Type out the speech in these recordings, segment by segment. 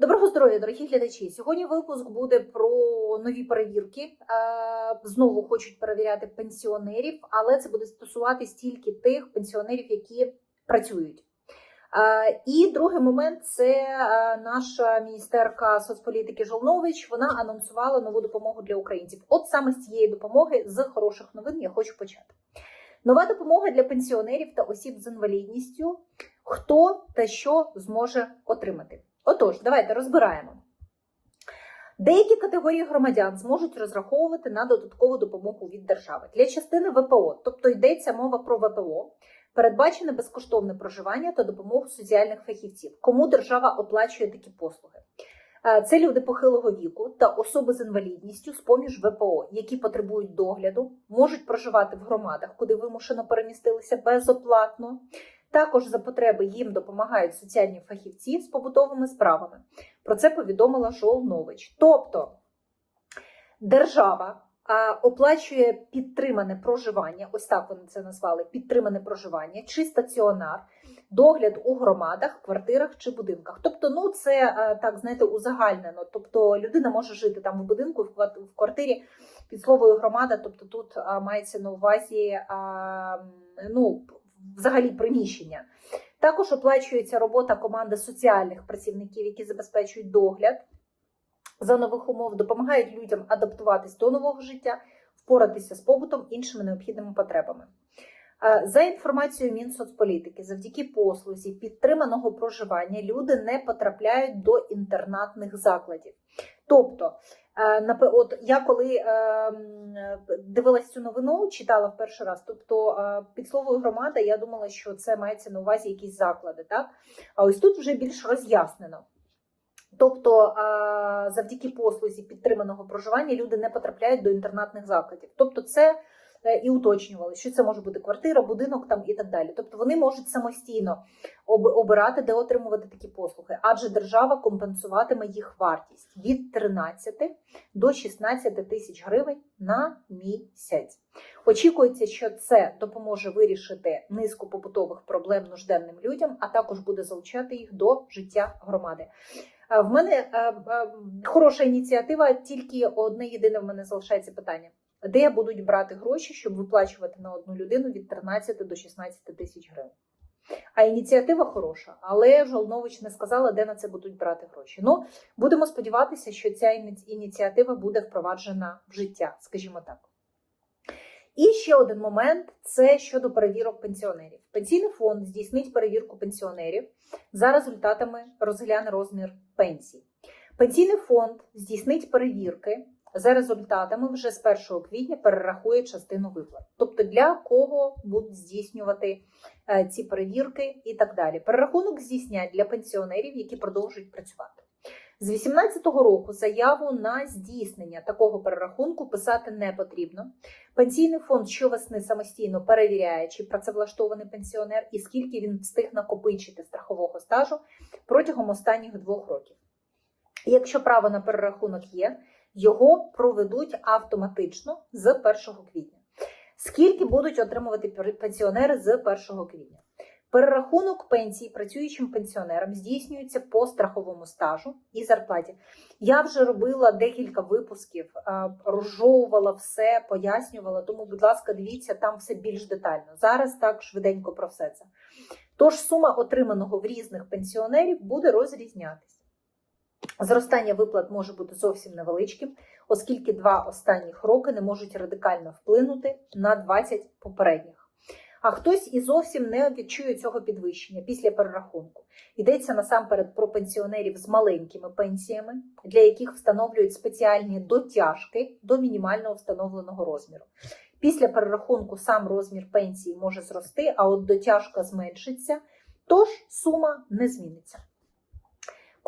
Доброго здоров'я, дорогі глядачі. Сьогодні випуск буде про нові перевірки. Е, Знову хочуть перевіряти пенсіонерів, але це буде стосуватись тільки тих пенсіонерів, які працюють. Е, І другий момент це е, наша міністерка соцполітики Жолнович. Вона анонсувала нову допомогу для українців. От саме з цієї допомоги з хороших новин я хочу почати. Нова допомога для пенсіонерів та осіб з інвалідністю. Хто та що зможе отримати? Отож, давайте розбираємо. Деякі категорії громадян зможуть розраховувати на додаткову допомогу від держави для частини ВПО, тобто йдеться мова про ВПО, передбачене безкоштовне проживання та допомогу соціальних фахівців. Кому держава оплачує такі послуги? Е, Це люди похилого віку та особи з інвалідністю з поміж ВПО, які потребують догляду, можуть проживати в громадах, куди вимушено перемістилися безоплатно. Також за потреби їм допомагають соціальні фахівці з побутовими справами. Про це повідомила Жолнович. Тобто держава оплачує підтримане проживання, ось так вони це назвали: підтримане проживання чи стаціонар, догляд у громадах, квартирах чи будинках. Тобто, ну це так знаєте, узагальнено. Тобто людина може жити там у будинку, в в квартирі під словою громада. Тобто тут мається на увазі ну, взагалі приміщення. Також оплачується робота команди соціальних працівників, які забезпечують догляд за нових умов, допомагають людям адаптуватись до нового життя, впоратися з побутом, іншими необхідними потребами. За інформацією Мінсоцполітики, завдяки послузі підтриманого проживання люди не потрапляють до інтернатних закладів. Тобто, е, от я коли е, дивилась цю новину, читала в перший раз, тобто е, під словом громада, я думала, що це мається на увазі якісь заклади, так? А ось тут вже більш роз'яснено. Тобто, завдяки послузі підтриманого проживання люди не потрапляють до інтернатних закладів. Тобто, це і уточнювали, що це може бути квартира, будинок там і так далі. Тобто вони можуть самостійно обирати, де отримувати такі послуги, адже держава компенсуватиме їх вартість від 13 до 16 тисяч гривень на місяць. Очікується, що це допоможе вирішити низку побутових проблем нужденним людям, а також буде залучати їх до життя громади. Е, В мене е, е, хороша ініціатива, тільки одне єдине в мене залишається питання: де будуть брати гроші, щоб виплачувати на одну людину від 13 до 16 тисяч гривень. А ініціатива хороша, але Жолнович не сказала, де на це будуть брати гроші. Ну, будемо сподіватися, що ця ініціатива буде впроваджена в життя, скажімо так. І ще один момент це щодо перевірок пенсіонерів. Пенсійний фонд здійснить перевірку пенсіонерів за результатами розгляне розмір пенсій. Пенсійний фонд здійснить перевірки за результатами вже з 1 квітня перерахує частину виплат. Тобто для кого будуть здійснювати е, ці перевірки і так далі. Перерахунок здійснять для пенсіонерів, які продовжують працювати. З 2018 року заяву на здійснення такого перерахунку писати не потрібно. Пенсійний фонд щовесни самостійно перевіряє, чи працевлаштований пенсіонер і скільки він встиг накопичити страхового стажу протягом останніх двох років. Якщо право на перерахунок є, його проведуть автоматично з 1 квітня. Скільки будуть отримувати пенсіонери з 1 квітня? Перерахунок пенсій працюючим пенсіонерам здійснюється по страховому стажу і зарплаті. Я вже робила декілька випусків, розжовувала все, пояснювала. Тому, будь ласка, дивіться там все більш детально. Зараз так швиденько про все це. Тож сума отриманого в різних пенсіонерів буде розрізнятися. Зростання виплат може бути зовсім невеличким, оскільки два останніх роки не можуть радикально вплинути на 20 попередніх. А хтось і зовсім не відчує цього підвищення після перерахунку. Йдеться насамперед про пенсіонерів з маленькими пенсіями, для яких встановлюють спеціальні дотяжки до мінімального встановленого розміру. Після перерахунку сам розмір пенсії може зрости, а от дотяжка зменшиться, тож сума не зміниться.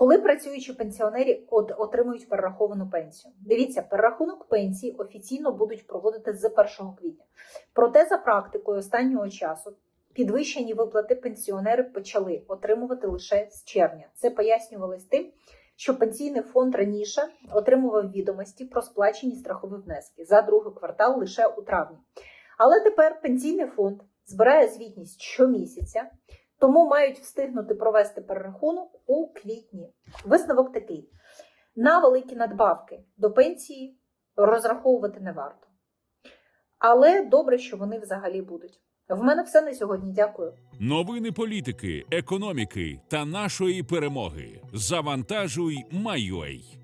Коли працюючі пенсіонери отримують перераховану пенсію, дивіться, перерахунок пенсії офіційно будуть проводити з 1 квітня. Проте, за практикою останнього часу, підвищені виплати пенсіонери почали отримувати лише з червня. Це пояснювалось тим, що пенсійний фонд раніше отримував відомості про сплачені страхові внески за другий квартал лише у травні. Але тепер пенсійний фонд збирає звітність щомісяця тому мають встигнути провести перерахунок у квітні. Висновок такий: на великі надбавки до пенсії розраховувати не варто. Але добре, що вони взагалі будуть. В мене все на сьогодні. Дякую. Новини політики, економіки та нашої перемоги. Завантажуй, майой.